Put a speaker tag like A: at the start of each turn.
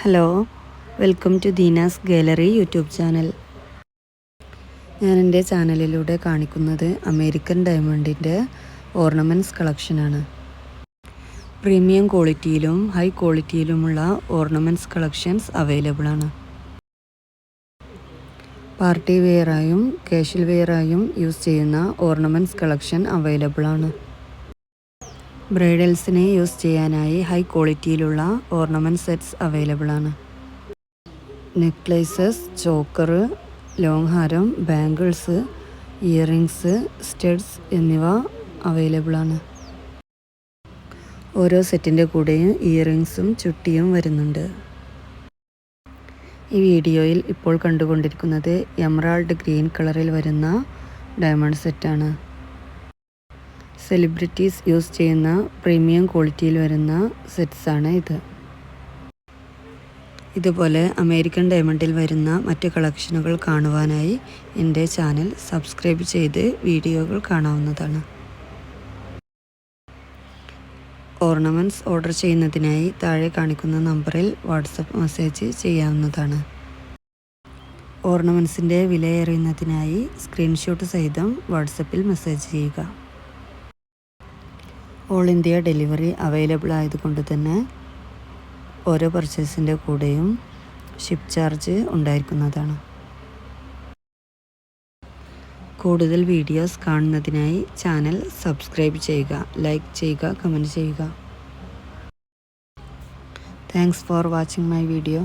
A: Hello welcome to Deena's gallery YouTube channel. ഞാൻ എന്റെ ചാനലിലൂടെ കാണിക്കുന്നത് അമേരിക്കൻ ഡയമണ്ടിന്റെ ഓർണമെന്റ്സ് കളക്ഷനാണ്. പ്രീമിയം ക്വാളിറ്റിയിലും ഹൈ ക്വാളിറ്റിയിലുമുള്ള ഓർണമെന്റ്സ് കളക്ഷൻസ് അവൈലബിൾ ആണ് പാർട്ടി വെയറായും കാഷ്വൽ വെയറായും യൂസ് ചെയ്യുന്ന ഓർണമെന്റ്സ് കളക്ഷൻ അവൈലബിൾ ആണ് ബ്രൈഡൽസിനെ യൂസ് ചെയ്യാനായി ഹൈ ക്വാളിറ്റിയിലുള്ള ഓർണമെന്റ് സെറ്റ്സ് അവൈലബിൾ ആണ് നെക്ലേസസ് ചോക്കറ് ലോങ് ഹാരം ബാംഗിൾസ് ഇയറിങ്സ് സ്റ്റഡ്സ് എന്നിവ അവൈലബിൾ ആണ് ഓരോ സെറ്റിന്റെ കൂടെയും ഇയറിങ്സും ചുട്ടിയും വരുന്നുണ്ട്. ഈ വീഡിയോയിൽ ഇപ്പോൾ കണ്ടുകൊണ്ടിരിക്കുന്നത് എമറാൾഡ് ഗ്രീൻ കളറിൽ വരുന്ന ഡയമണ്ട് സെറ്റാണ്. സെലിബ്രിറ്റീസ് യൂസ് ചെയ്യുന്ന പ്രീമിയം ക്വാളിറ്റിയിൽ വരുന്ന സെറ്റ്സാണ് ഇത്. ഇതുപോലെ അമേരിക്കൻ ഡയമണ്ടിൽ വരുന്ന മറ്റ് കളക്ഷനുകൾ കാണുവാനായി എന്റെ ചാനൽ സബ്സ്ക്രൈബ് ചെയ്ത് വീഡിയോകൾ കാണാവുന്നതാണ്. ഓർണമെന്റ്സ് ഓർഡർ ചെയ്യുന്നതിനായി താഴെ കാണിക്കുന്ന നമ്പറിൽ വാട്സപ്പ് മെസ്സേജ് ചെയ്യാവുന്നതാണ്. ഓർണമെന്റ്സിന്റെ വില അറിയുന്നതിനായി സ്ക്രീൻഷോട്ട് സഹിതം വാട്സപ്പിൽ മെസ്സേജ് ചെയ്യുക. ഓൾ ഇന്ത്യ ഡെലിവറി അവൈലബിൾ ആയതുകൊണ്ട് തന്നെ ഓരോ പർച്ചേസിന്റെ കൂടെയും ഷിപ്പ് ചാർജ് ഉണ്ടായിരിക്കുന്നതാണ്. കൂടുതൽ വീഡിയോസ് കാണുന്നതിനായി ചാനൽ സബ്സ്ക്രൈബ് ചെയ്യുക ലൈക്ക് ചെയ്യുക കമന്റ് ചെയ്യുക. Thanks for watching my video